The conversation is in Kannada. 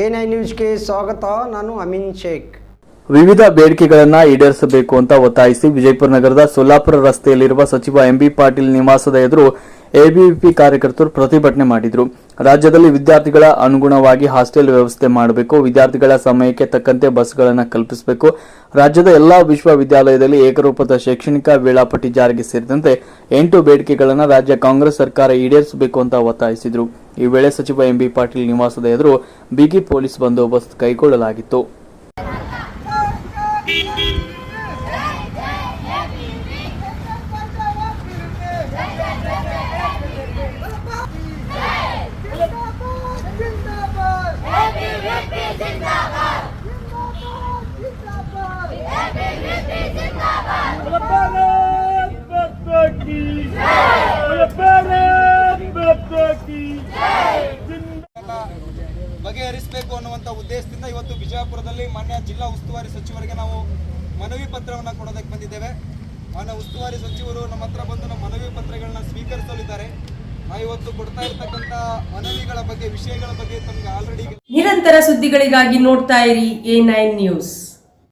ಎನ್ ನೈನ್ ನ್ಯೂಸ್ಗೆ ಸ್ವಾಗತ, ನಾನು ಅಮಿನ್ ಶೇಖ್. ವಿವಿಧ ಬೇಡಿಕೆಗಳನ್ನು ಈಡೇರಿಸಬೇಕು ಅಂತ ಒತ್ತಾಯಿಸಿ ವಿಜಯಪುರ ನಗರದ ಸೊಲ್ಲಾಪುರ ರಸ್ತೆಯಲ್ಲಿರುವ ಸಚಿವ ಎಂಬಿ ಪಾಟೀಲ್ ನಿವಾಸದ ಎದುರು ಎಬಿವಿಪಿ ಕಾರ್ಯಕರ್ತರು ಪ್ರತಿಭಟನೆ ಮಾಡಿದ್ರು. ರಾಜ್ಯದಲ್ಲಿ ವಿದ್ಯಾರ್ಥಿಗಳ ಅನುಗುಣವಾಗಿ ಹಾಸ್ಟೆಲ್ ವ್ಯವಸ್ಥೆ ಮಾಡಬೇಕು, ವಿದ್ಯಾರ್ಥಿಗಳ ಸಮಯಕ್ಕೆ ತಕ್ಕಂತೆ ಬಸ್ಗಳನ್ನು ಕಲ್ಪಿಸಬೇಕು. ರಾಜ್ಯದ ಎಲ್ಲಾ ವಿಶ್ವವಿದ್ಯಾಲಯದಲ್ಲಿ ಏಕರೂಪದ ಶೈಕ್ಷಣಿಕ ವೇಳಾಪಟ್ಟಿ ಜಾರಿಗೆ ಸೇರಿದಂತೆ ಎಂಟು ಬೇಡಿಕೆಗಳನ್ನು ರಾಜ್ಯ ಕಾಂಗ್ರೆಸ್ ಸರ್ಕಾರ ಈಡೇರಿಸಬೇಕು ಅಂತ ಒತ್ತಾಯಿಸಿದ್ರು. ಈ ವೇಳೆ ಸಚಿವ ಎಂಬಿ ಪಾಟೀಲ್ ನಿವಾಸದ ಎದುರು ಬಿಗಿ ಪೊಲೀಸ್ ಬಂದೋಬಸ್ತ್ ಕೈಗೊಳ್ಳಲಾಗಿತ್ತು ಜಿಂದಾಬಾದ್ ಬಗೆಹರಿಸಬೇಕು ಅನ್ನುವಂಥ ಉದ್ದೇಶದಿಂದ ಇವತ್ತು ಬಿಜಾಪುರದಲ್ಲಿ ಮಾನ್ಯ ಜಿಲ್ಲಾ ಉಸ್ತುವಾರಿ ಸಚಿವರಿಗೆ ನಾವು ಮನವಿ ಪತ್ರವನ್ನು ಕೊಡೋದಕ್ಕೆ ಬಂದಿದ್ದೇವೆ. ಮಾನ್ಯ ಉಸ್ತುವಾರಿ ಸಚಿವರು ನಮ್ಮ ಹತ್ರ ಬಂದು ನಮ್ಮ ಮನವಿ ಪತ್ರಗಳನ್ನ ಸ್ವೀಕರಿಸಲಿದ್ದಾರೆ. ಇವತ್ತು ಕೊಡ್ತಾ ಇರ್ತಕ್ಕಂಥ ಮನವಿಗಳ ಬಗ್ಗೆ, ವಿಷಯಗಳ ಬಗ್ಗೆ ತಮಗೆ ಆಲ್ರೆಡಿ ನಿರಂತರ ಸುದ್ದಿಗಳಿಗಾಗಿ ನೋಡ್ತಾ ಇರಿ ಎ ನೈನ್ ನ್ಯೂಸ್